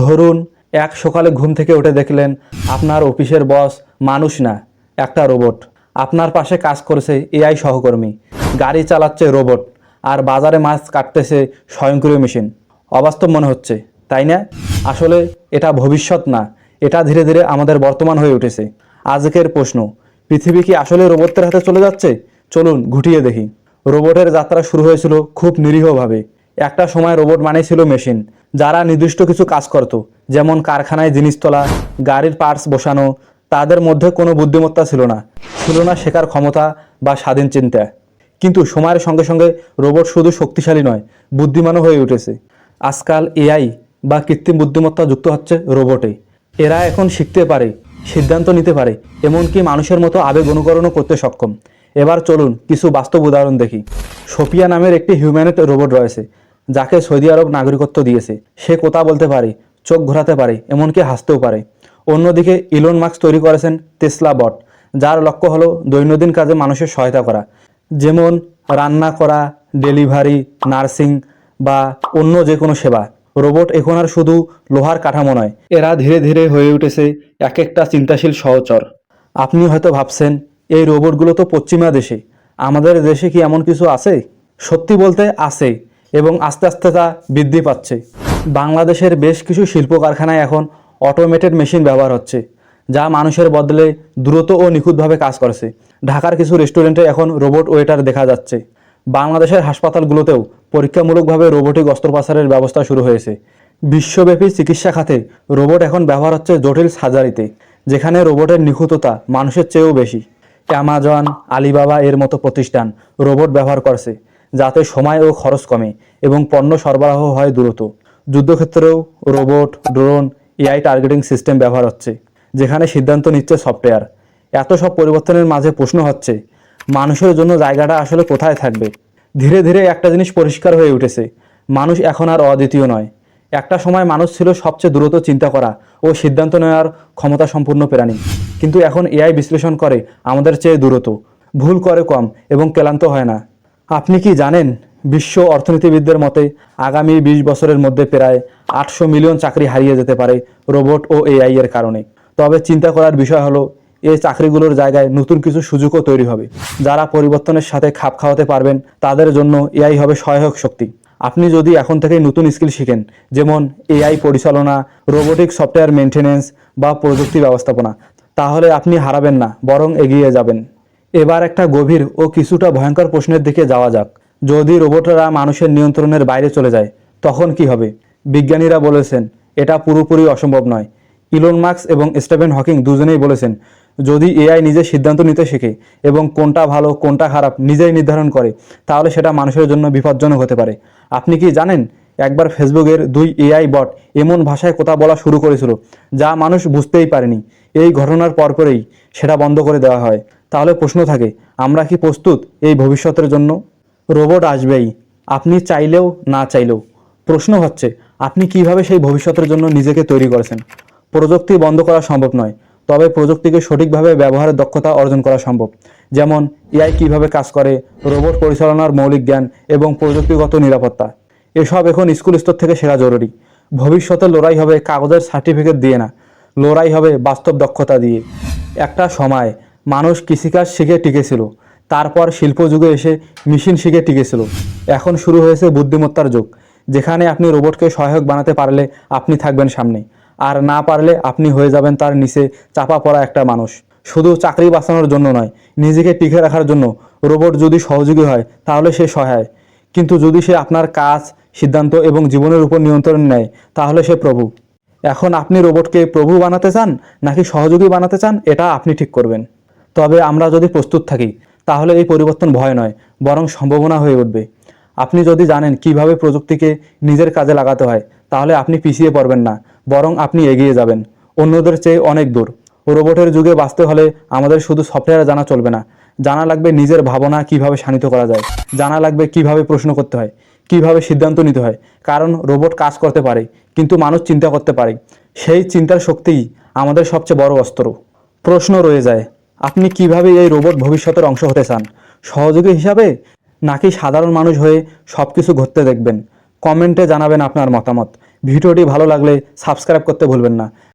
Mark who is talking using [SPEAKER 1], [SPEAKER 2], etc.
[SPEAKER 1] ধরুন, এক সকালে ঘুম থেকে উঠে দেখলেন, আপনার অফিসের বস মানুষ না, একটা রোবট। আপনার পাশে কাজ করছে এআই সহকর্মী, গাড়ি চালাচ্ছে রোবট, আর বাজারে মাছ কাটতেছে স্বয়ংক্রিয় মেশিন। অবাস্তব মনে হচ্ছে, তাই না? আসলে এটা ভবিষ্যৎ না, এটা ধীরে ধীরে আমাদের বর্তমান হয়ে উঠেছে। আজকের প্রশ্ন, পৃথিবী কি আসলে রোবটের হাতে চলে যাচ্ছে? চলুন ঘুটিয়ে দেখি। রোবটের যাত্রা শুরু হয়েছিল খুব নিরীহভাবে একটা সময় রোবট মানে ছিল মেশিন যারা নির্দিষ্ট কিছু কাজ করত, যেমন কারখানায় জিনিস তোলা, গাড়ির পার্টস বসানো, তাদের মধ্যে কোনো বুদ্ধিমত্তা ছিল না ছিল না শেখার ক্ষমতা বা স্বাধীন চিন্তা। কিন্তু সময়ের সঙ্গে সঙ্গে রোবট শুধু শক্তিশালী নয়, বুদ্ধিমানও হয়ে উঠেছে। আজকাল এআই বা কৃত্রিম বুদ্ধিমত্তা যুক্ত হচ্ছে রোবটে এরা এখন শিখতে পারে, সিদ্ধান্ত নিতে পারে, এমনকি মানুষের মতো আবেগ অনুকরণও করতে সক্ষম। এবার চলুন কিছু বাস্তব উদাহরণ দেখি। সোফিয়া নামের একটি হিউম্যানেট রোবট রয়েছে যাকে সৌদি আরব নাগরিকত্ব দিয়েছে, সে কথা বলতে পারে, চোখ ঘোরাতে পারে, এমনকি হাসতেও পারে। অন্যদিকে ইলন মার্কস তৈরি করেছেন তেসলা বট, যার লক্ষ্য হলো দৈনন্দিন কাজে মানুষের সহায়তা করা। যেমন রান্না করা, ডেলিভারি, নার্সিং বা অন্য যে কোনো সেবা। রোবট এখন আর শুধু লোহার কাঠামো নয়, এরা ধীরে ধীরে হয়ে উঠেছে এক একটা চিন্তাশীল সহচর। আপনি হয়তো ভাবছেন, এই রোবটগুলো তো পশ্চিমা দেশে, আমাদের দেশে কি এমন কিছু আছে? সত্যি বলতে আছে। এবং আস্তে আস্তে তা বৃদ্ধি পাচ্ছে। বাংলাদেশের বেশ কিছু শিল্প কারখানায় এখন অটোমেটেড মেশিন ব্যবহার হচ্ছে, যা মানুষের বদলে দ্রুত ও নিখুঁতভাবে কাজ করছে। ঢাকার কিছু রেস্টুরেন্টে এখন রোবট ওয়েটার দেখা যাচ্ছে। বাংলাদেশের হাসপাতালগুলোতেও পরীক্ষামূলকভাবে রোবটিক অস্ত্রোপচারের ব্যবস্থা শুরু হয়েছে। বিশ্বব্যাপী চিকিৎসা খাতে রোবট এখন ব্যবহার হচ্ছে জটিল সার্জারিতে যেখানে রোবটের নিখুঁততা মানুষের চেয়েও বেশি। অ্যামাজন আলিবাবা এর মতো প্রতিষ্ঠান রোবট ব্যবহার করছে। যাতে সময় ও খরচ কমে এবং পণ্য সরবরাহ হয় দ্রুত। যুদ্ধক্ষেত্রেও robot, drone, AI targeting system ব্যবহার হচ্ছে, যেখানে সিদ্ধান্ত নিচ্ছে সফটওয়্যার। এত সব পরিবর্তনের মাঝে প্রশ্ন হচ্ছে, মানুষের জন্য জায়গাটা আসলে কোথায় থাকবে? ধীরে ধীরে একটা জিনিস পরিষ্কার হয়ে উঠেছে, মানুষ এখন আর অদ্বিতীয় নয়। একটা সময় মানুষ ছিল সবচেয়ে দ্রুত চিন্তা করা ও সিদ্ধান্ত নেওয়ার ক্ষমতা সম্পূর্ণ প্রাণী। কিন্তু এখন এআই বিশ্লেষণ করে আমাদের চেয়ে দ্রুত, ভুল করে কম এবং ক্লান্ত হয় না। আপনি কি জানেন বিশ্ব অর্থনীতিবিদদের মতে আগামী বিশ বছরের মধ্যে প্রায় আটশো মিলিয়ন চাকরি হারিয়ে যেতে পারে রোবট ও এআই এর কারণে? তবে চিন্তা করার বিষয় হলো, এই চাকরিগুলোর জায়গায় নতুন কিছু সুযোগও তৈরি হবে। যারা পরিবর্তনের সাথে খাপ খাওয়াতে পারবেন, তাদের জন্য এআই হবে সহায়ক শক্তি। আপনি যদি এখন থেকেই নতুন স্কিল শিখেন, যেমন এআই পরিচালনা, রোবোটিক সফটওয়্যার মেনটেনেন্স বা প্রযুক্তি ব্যবস্থাপনা, তাহলে আপনি হারাবেন না, বরং এগিয়ে যাবেন। এবার একটা গভীর ও কিছুটা ভয়ঙ্কর প্রশ্নের দিকে যাওয়া যাক। যদি রোবটরা মানুষের নিয়ন্ত্রণের বাইরে চলে যায়, তখন কি হবে? বিজ্ঞানীরা বলেছেন, এটা পুরোপুরি অসম্ভব নয়। ইলন মার্কস এবং স্টিভেন হকিং দুজনেই বলেছেন, যদি এআই নিজে সিদ্ধান্ত নিতে শেখে এবং কোনটা ভালো, কোনটা খারাপ নিজেই নির্ধারণ করে, তাহলে সেটা মানুষের জন্য বিপজ্জনক হতে পারে। আপনি কি জানেন, একবার ফেসবুকের দুই এআই বট এমন ভাষায় কথা বলা শুরু করেছিল, যা মানুষ বুঝতেই পারেনি। এই ঘটনার পরপরেই সেটা বন্ধ করে দেওয়া হয়। তাহলে প্রশ্ন থাকে, আমরা কি প্রস্তুত এই ভবিষ্যতের জন্য? রোবট আসবেই, আপনি চাইলেও না চাইলেও। প্রশ্ন হচ্ছে, আপনি কীভাবে সেই ভবিষ্যতের জন্য নিজেকে তৈরি করেছেন? প্রযুক্তি বন্ধ করা সম্ভব নয়, তবে প্রযুক্তিকে সঠিকভাবে ব্যবহারের দক্ষতা অর্জন করা সম্ভব। যেমন, এআই কীভাবে কাজ করে, রোবট পরিচালনার মৌলিক জ্ঞান এবং প্রযুক্তিগত নিরাপত্তা। এসব এখন স্কুল স্তর থেকে শেখা জরুরি। ভবিষ্যতে লড়াই হবে কাগজের সার্টিফিকেট দিয়ে না, লড়াই হবে বাস্তব দক্ষতা দিয়ে। একটা সময় মানুষ কৃষিকাজ শিখে টিকেছিল। তারপর শিল্প যুগে এসে মেশিন শিখে টিকেছিল। এখন শুরু হয়েছে বুদ্ধিমত্তার যুগ, যেখানে আপনি রোবটকে সহায়ক বানাতে পারলে আপনি থাকবেন সামনে। আর না পারলে আপনি হয়ে যাবেন তার নিচে চাপা পড়া একটা মানুষ। শুধু চাকরি বাঁচানোর জন্য নয়, নিজেকে টিকে রাখার জন্য রোবট যদি সহযোগী হয়, তাহলে সে সহায়। কিন্তু যদি সে আপনার কাজ, সিদ্ধান্ত এবং জীবনের উপর নিয়ন্ত্রণ নেয়, তাহলে সে প্রভু। এখন আপনি রোবটকে প্রভু বানাতে চান নাকি সহযোগী বানাতে চান, এটা আপনি ঠিক করবেন। তবে আমরা যদি প্রস্তুত থাকি, তাহলে এই পরিবর্তন ভয় নয়, বরং সম্ভাবনা হয়ে উঠবে। আপনি যদি জানেন কীভাবে প্রযুক্তিকে নিজের কাজে লাগাতে হয়, তাহলে আপনি পিছিয়ে পড়বেন না, বরং আপনি এগিয়ে যাবেন। অন্যদের চেয়ে অনেক দূর। রোবটের যুগে বাঁচতে হলে আমাদের শুধু সফটওয়্যার জানা চলবে না। জানা লাগবে নিজের ভাবনা কীভাবে শানিত করা যায়। জানা লাগবে কীভাবে প্রশ্ন করতে হয়, কীভাবে সিদ্ধান্ত নিতে হয়। কারণ রোবট কাজ করতে পারে, কিন্তু মানুষ চিন্তা করতে পারে। সেই চিন্তার শক্তিই আমাদের সবচেয়ে বড় অস্ত্র। প্রশ্ন রয়ে যায় আপনি কীভাবে এই রোবট ভবিষ্যতের অংশ হতে চান? সহযোগী হিসাবে নাকি সাধারণ মানুষ হয়ে সব কিছু ঘটতে দেখবেন? কমেন্টে জানাবেন আপনার মতামত। ভিডিওটি ভালো লাগলে সাবস্ক্রাইব করতে ভুলবেন না।